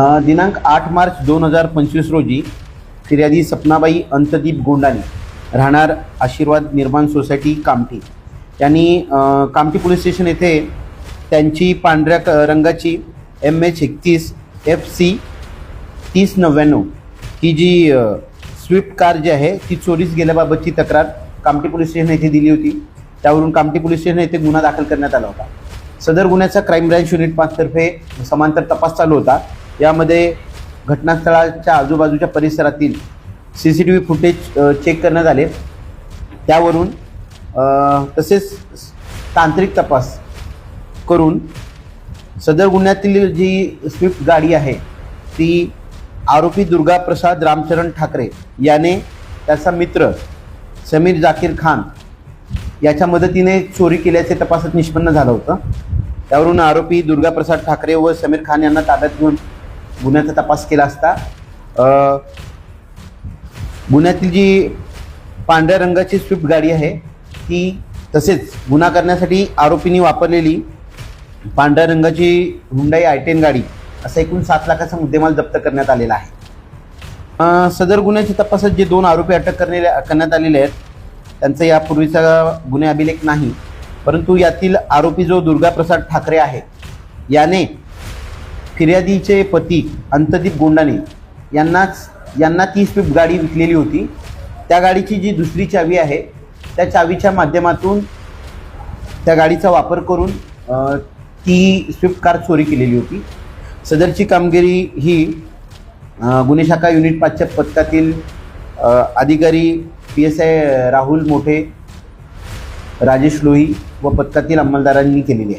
दिनांक आठ मार्च दोन हजार पंचवीस रोजी फिर्यादी सपनाबाई अंतदीप गोंडाने राहणार आशीर्वाद निर्माण सोसायटी कामठी. यांनी कामठी पोलीस स्टेशन येथे त्यांची पांढऱ्या क- रंगाची एम एच एकतीस एफ सी तीस नव्याण्णव ही जी स्विफ्ट कार जी आहे ती चोरीस गेल्याबाबतची तक्रार कामठी पोलीस स्टेशन येथे दिली होती. त्यावरून कामठी पोलीस स्टेशन येथे गुन्हा दाखल करण्यात आला होता. सदर गुन्ह्याचा क्राईम ब्रँच युनिट पाचतर्फे समांतर तपास चालू होता. यामध्ये घटनास्थळाच्या आजूबाजूच्या परिसरातील C C T V footage check करण्यात आले. त्यावरून तसेच तांत्रिक तपास करून सदर गुन्ह्यातील जी स्विफ्ट गाडी आहे ती आरोपी दुर्गा प्रसाद रामचरण ठाकरे याने त्याचा मित्र समीर जाकीर खान याच्या मदतीने चोरी केल्याचे तपासात निष्पन्न झालं होतं. त्यावरून आरोपी दुर्गा प्रसाद ठाकरे व समीर खान यांना ताब्यात घेऊन गुन्ह्याचा तपास केला असता गुन्ह्यातील जी पांढऱ्या रंगाची स्विफ्ट गाडी आहे ती तसेच गुन्हा करण्यासाठी आरोपींनी वापरलेली पांढऱ्या रंगाची हुंडाई आय टेन गाडी असा एकूण सात लाखाचा मुद्देमाल जप्त करण्यात आलेला आहे. सदर गुन्ह्याच्या तपासात जे दोन आरोपी अटक करण्याले करण्यात आलेले आहेत त्यांचा यापूर्वीचा गुन्हे अभिलेख नाही परंतु यातील आरोपी जो दुर्गा प्रसाद ठाकरे आहे याने फिर्यादीचे पती अंतदीप गोंडाने यांनाच यांना ती स्विफ्ट गाडी विकलेली होती. त्या गाडीची जी दुसरी चावी आहे त्या चावीच्या माध्यमातून त्या गाडीचा वापर करून ती स्विफ्ट कार चोरी केलेली होती. सदरची कामगिरी ही गुन्हे शाखा युनिट पाचच्या पथकातील अधिकारी पी एस आय राहुल मोठे राजेश लोही व पथकातील अंमलदारांनी केलेली आहे.